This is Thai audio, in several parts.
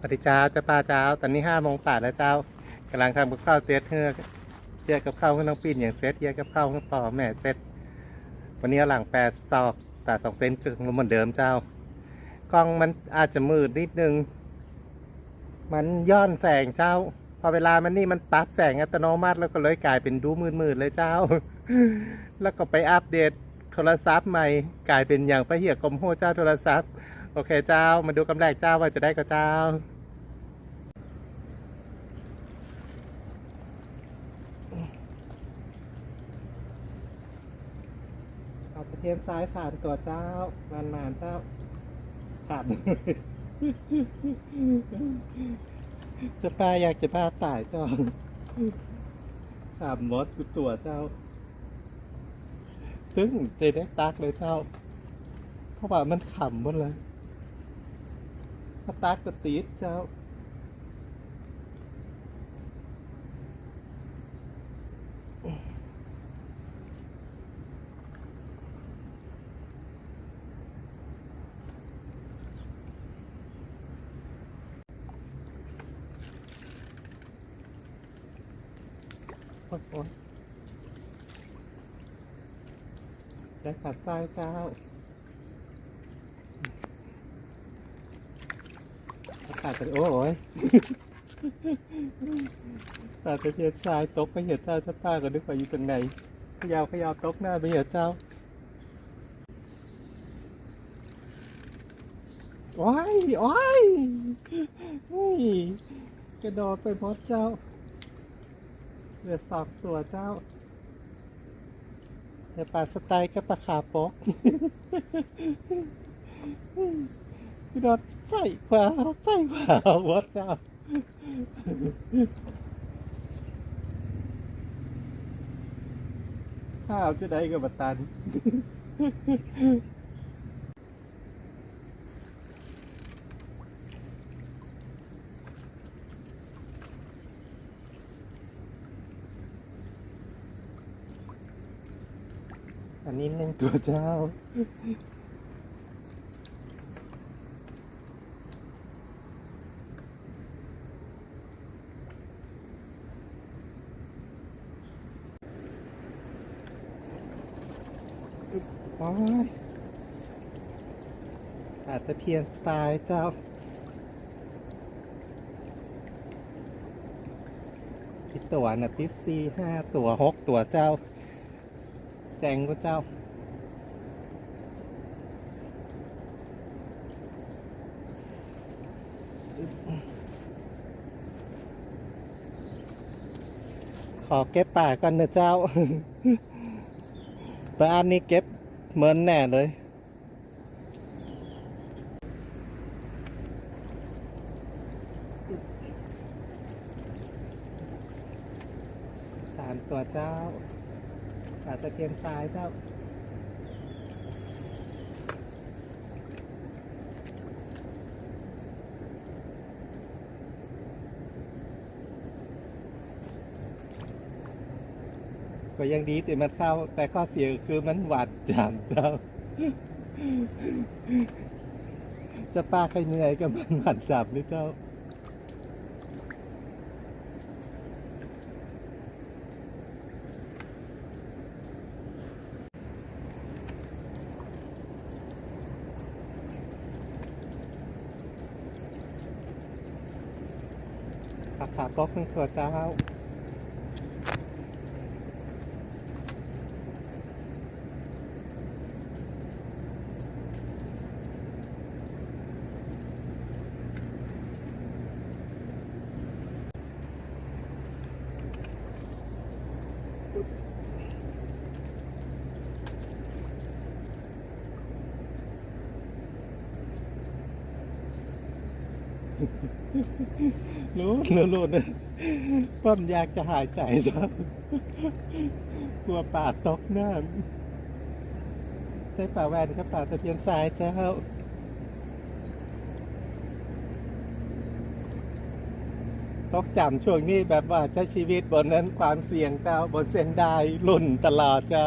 ปฏิจ้าเจ้าป้าเจ้า ตอนนี้ห้าโมงป่าแล้วเจ้ากำลังทำกับข้าวเซตเฮือกเยียกับข้าวให้น้องปีนอย่างเซตเยียกับข้าวให้พ่อแม่เซตวันนี้หลังแปดซอกตาสองเซนจึงเหมือนเดิมเจ้ากล้องมันอาจจะมืดนิดนึง มันย้อนแสงเจ้า พอเวลามันนี่มันปรับแสงอัตโนมัติแล้วก็เลยกลายเป็นดูมืดๆเลยเจ้า แล้วก็ไปอัปเดตโทรศัพท์ใหม่ กลายเป็นอย่างไปเหี่ยกลมโหเจ้าโทรศัพท์ โอเคเจ้า มาดูกำแรเจ้าว่าจะได้ก็เจ้า เอาตะเทียนซ้ายสามตัวเจ้านานานๆเจ้าขาดจะป้าอยากจะป้าตายเจ้าสามมดกูตัวเจ้าซึ่งเจได้ตักเลยเจ้า เพราะว่ามันขำหมดเลย ถ้าตักก็ตีดเจ้าได้ขัดทรายเจ้า อากาศจะโอ้ยตาจะเห็นทรายตกไปเห็นเจ้าจะป้าก็นึกว่าอยู่ตรงไหนขยาวขยาวตกหน้าไปเห็นเจ้าโอ้ยโอ้ยเฮ้กระโดดไปหมดเจ้าเหลือสองตัวเจ้าแต่ปลาสไตล์กับปลาขาปก พี่ดอดใส่ขวาใส่ขวาวัดเจ้าข้าวจะได้กับตตันอันนี้หนึ่งตัวเจ้า โอ้ยอาจจะเพียนตายเจ้าพี่ตัวนะติดสี่ห้าตัวหกตัวเจ้า แจงก็เจ้าขอเก็บป่าก่อนนะเจ้า แต่อันนี้เก็บเหมือนแน่เลย สารตัวเจ้าปลาตะเกียนทรายเจ้า ก็ยังดีแต่มันเข้าแต่ข้อเสียคือมันหวาดจามเจ้าจะป้าใครเหนื่อยกับมันหวาดจับนี่เจ้าขาขาป๊อกเป็นตัวเจ้า รู้รู้นะความอยากจะหายใจซะกลัวป่าตกน้ำใช้ป่าแวนกับป่าตะเพียนทรายเจ้าตกจำช่วงนี้แบบว่าใช้ชีวิตบนนั้นความเสี่ยงเจ้าบนเส้นได้ลุ่นตลอดเจ้า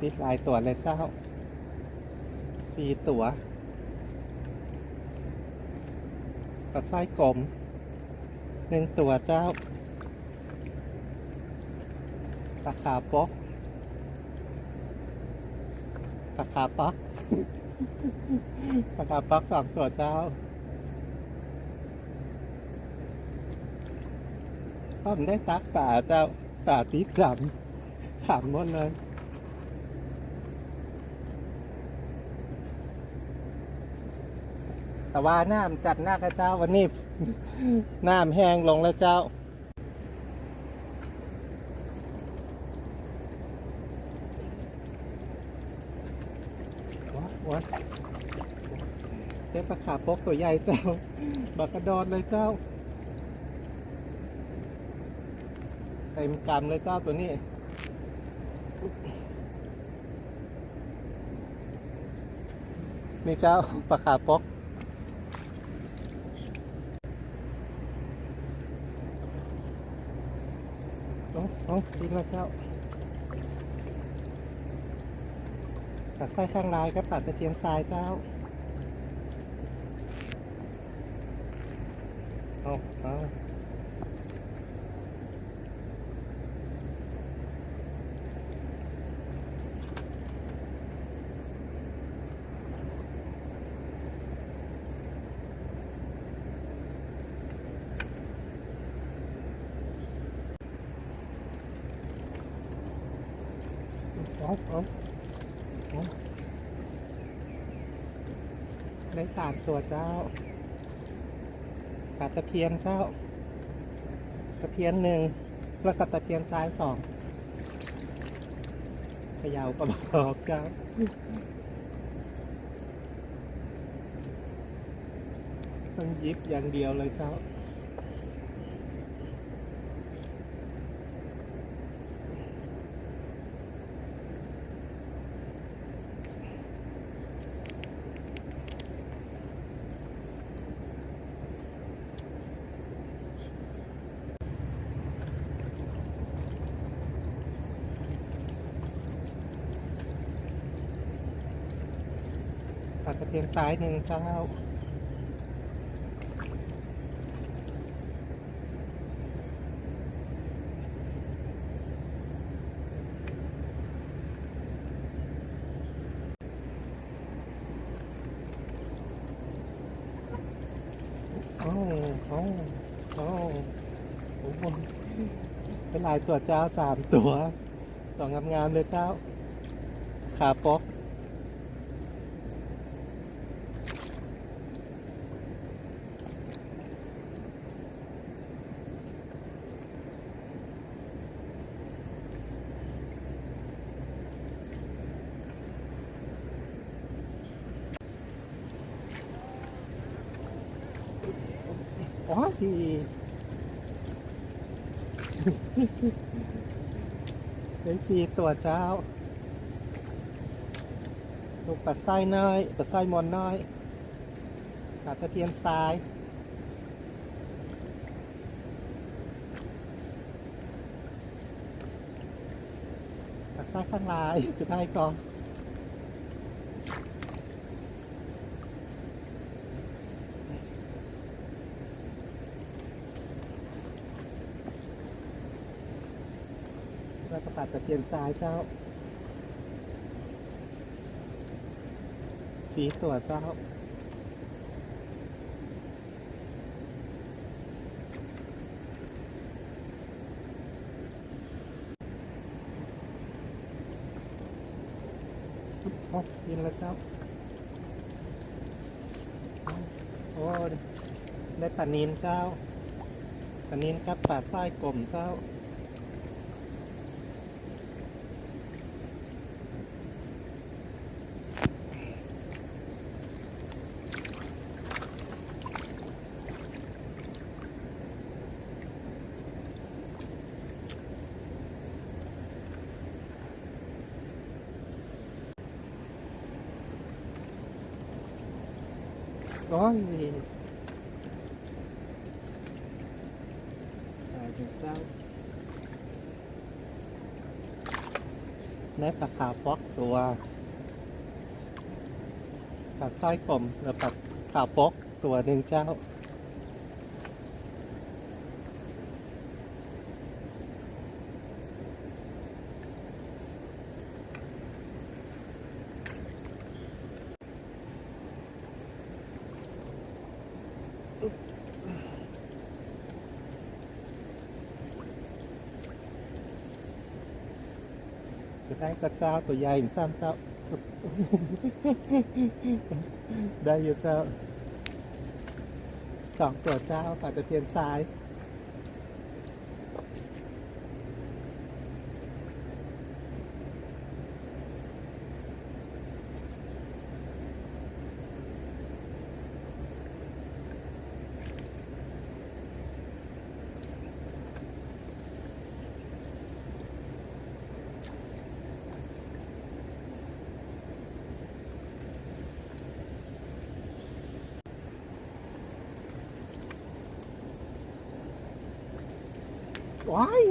ติดลายตัวเลยเจ้า สี่ตัวปลาไส้กลมหนึ่งตัวเจ้าปลาขาวปกปลาขาป๊อกปลาขาป๊อกสองตัวเจ้าผมได้ตักป่าเจ้าป่าตีขำขำหมดเลย แต่ว่าน้ำจัดหน้ากระเจ้าวันนี้น้ำแห้งลงแล้วเจ้าว้าวเจ้าปลาขาปกตัวใหญ่เจ้าบักกระดอนเลยเจ้า เต็มกำเลยเจ้าตัวนี้นี่เจ้าปลาขาปก เอาเอากินแล้วเจ้าตัดไส้ข้างลายก็ตัดตะเกียงทรายเจ้าเอาเอาเอาเอาเอา ได้สามตัวเจ้าตัดตะเพียนเจ้า ตะเพียนหนึ่งแล้วก็ตะเพียนซ้ายสองขยาวก็บอกเจ้าต้องยิบอย่างเดียวเลยเจ้า ตัดตะเพียนซ้ายหนึ่งเจ้าโอ้โอ้โอ้โอ้โหเป็นลายตัวเจ้าสามตัวสองงามๆเลยเจ้าขาป๊อก โอ้ย ได้สี่ตัวเจ้าลูกปัดไส้น้อยปัดไส้มอนน้อยตัดตะเพียนทรายตัดไส้ข้างลายจะได้ก่อน แล้วก็ตัดตะเพียนทรายเจ้า สีตัวเจ้า โอ้กินแล้วเจ้า โอ้ได้ปลานินเจ้าปลานินกับปลาไส้กลมเจ้า โอ้ยตายเถอะเจ้าได้ปลาขาวฟอกตัวปลาใต้กลมแล้วปลาขาวฟอกตัวหนึ่งเจ้า กระเจ้าตัวใหญ่สั้นเจ้า ได้อยู่เจ้าสองตัวเจ้าป่าตะเพียนซ้าย ว้าย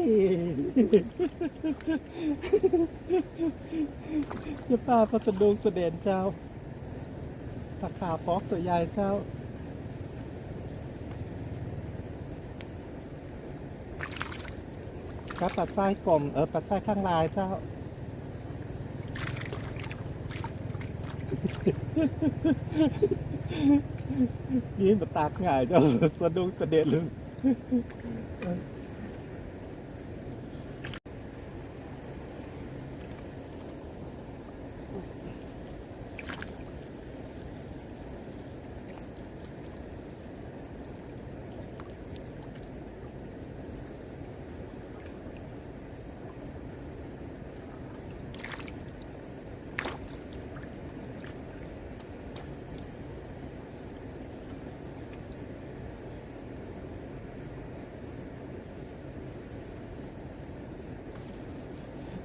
จะป้าพัสดุงเสด็จเจ้าตาขาฟอกตัวใหญ่เจ้าครับปัดไส้กลมเออปัดไส้ข้างลายเจ้านี่มตากง่ายเจ้าสะดุ้งเด็จเลย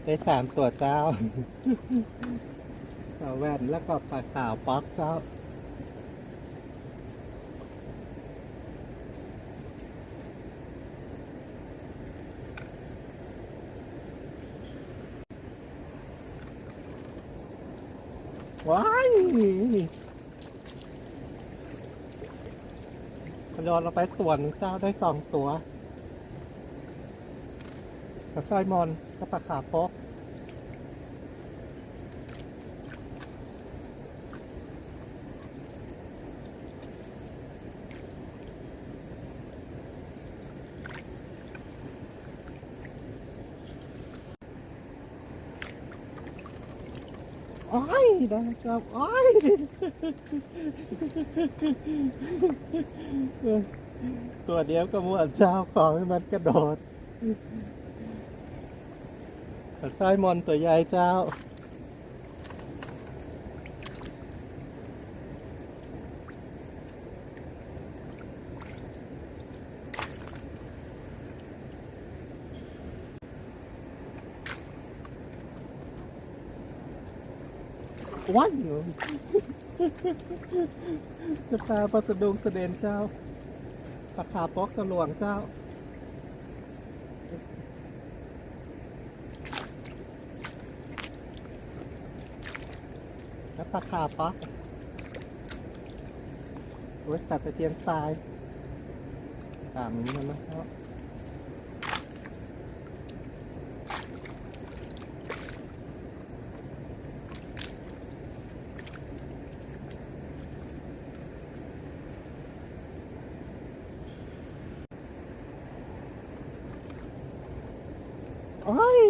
ได้สามตัวเจ้าตัวแว่นแล้วก็ปลาขาวป๊อกเจ้าว้ายพยอนเราไปส่วนเจ้าได้สองตัว กระสร้อยมอนกระปลาขาโป๊กโอ้ยได้ครับโอ้ยตัวเดียวก็มวนเจ้าของให้มันกระโดด ปัดซ้ายมอนตัวใหญ่เจ้า ว้ายจะพาปลาสะดงเสด็จเจ้าปลาขาป๊อกตะหลวงเจ้า แล้วปลาขาป๊อกโอ้ยตัดตะเพียนทรายตามนี้มันนะครับโอ้ย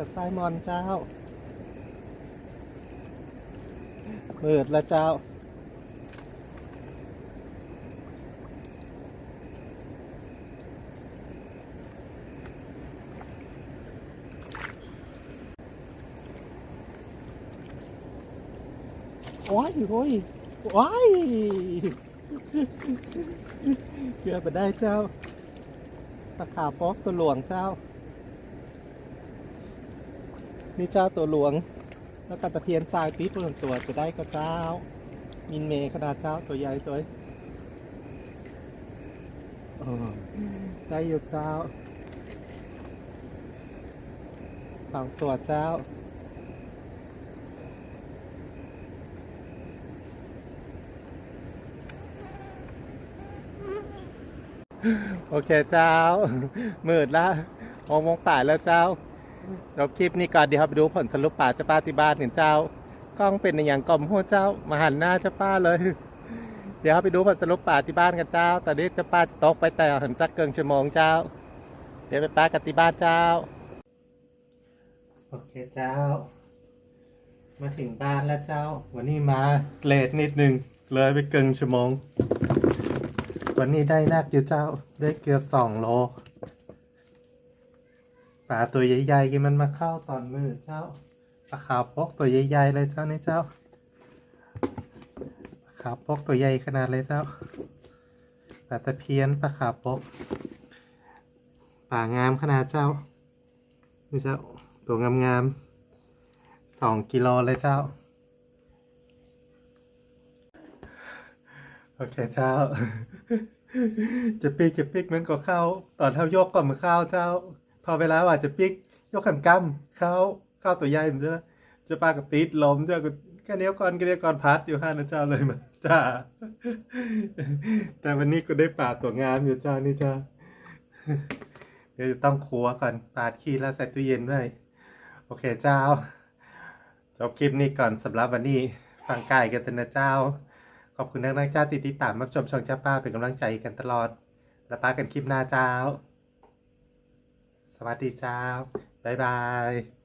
ตัดสายมอนเจ้า เปิดละเจ้า โอ้ยโอ้ยโอ้ยเกือบไปได้เจ้าตะขาบป๊อกตัวหลวงเจ้า นี่เจ้าตัวหลวง แล้วก็ตะเพียนทรายปี๊บตัวตัวจะได้ก็เจ้า มินเมขนาดเจ้าตัวใหญ่ตัวเออได้อยู่เจ้าสองตัวเจ้าโอเคเจ้ามืดละหกโมงป่ายแล้วเจ้า จบคลิปนี้ก่อนเดี๋ยวเราไปดูผลสรุปป่าเจ้าป้าที่บ้านเห็นเจ้ากล้องเป็นอย่างกลมหัวเจ้ามาหันหน้าเจ้าป้าเลย เดี๋ยวเราไปดูผลสรุปป่าที่บ้านกันเจ้าตอนนี้เจ้าป้าจะตกไปแต่หันสักเกินชั่วโมงเจ้า เดี๋ยวไปป้ากันที่บ้านเจ้า โอเคเจ้า มาถึงบ้านแล้วเจ้า วันนี้มาเลทนิดหนึ่งเลยไปเกินชั่วโมงวันนี้ได้นักอยู่เจ้าได้เกือบสองโล ปลาตัวใหญ่ๆที่มันมาเข้าตอนมืดเจ้าปลาขาวพกตัวใหญ่ๆเลยเจ้านี่เจ้าปลาขาวพกตัวใหญ่ขนาดเลยเจ้าปลาตะเพียนปลาขาวพกปลางามขนาดเจ้านี่เจ้าตัวงามๆสองกิโลเลยเจ้าโอเคเจ้า จะปิกจะปิกมันก็เข้า ตอนเท่ายกก่อนมาเข้าเจ้า พอเวลาว่าจะปิกยกขันกำเข้าเข้าตัวใหญ่มันจะจะปากับติดล้มเจ้าก็แค่เนี้ยก่อนแค่เนี้ยก่อนพัดอยู่ห้านะเจ้าเลยมาจ้า แต่วันนี้ก็ได้ปาตัวงามอยู่เจ้านี่เจ้าเดี๋ยวจะต้องครัวก่อนปาดขี้แล้วใส่ตู้เย็นด้วยโอเคเจ้าจบคลิปนี้ก่อนสำหรับวันนี้ฟังไก่กันเถอะนะเจ้า ขอบคุณนักนักเจ้าติดติดตามรับชมช่องเจ้าป้าเป็นกำลังใจกันตลอด แล้วป้ากันคลิปหน้าเจ้า สวัสดีจ้าบ๊ายบาย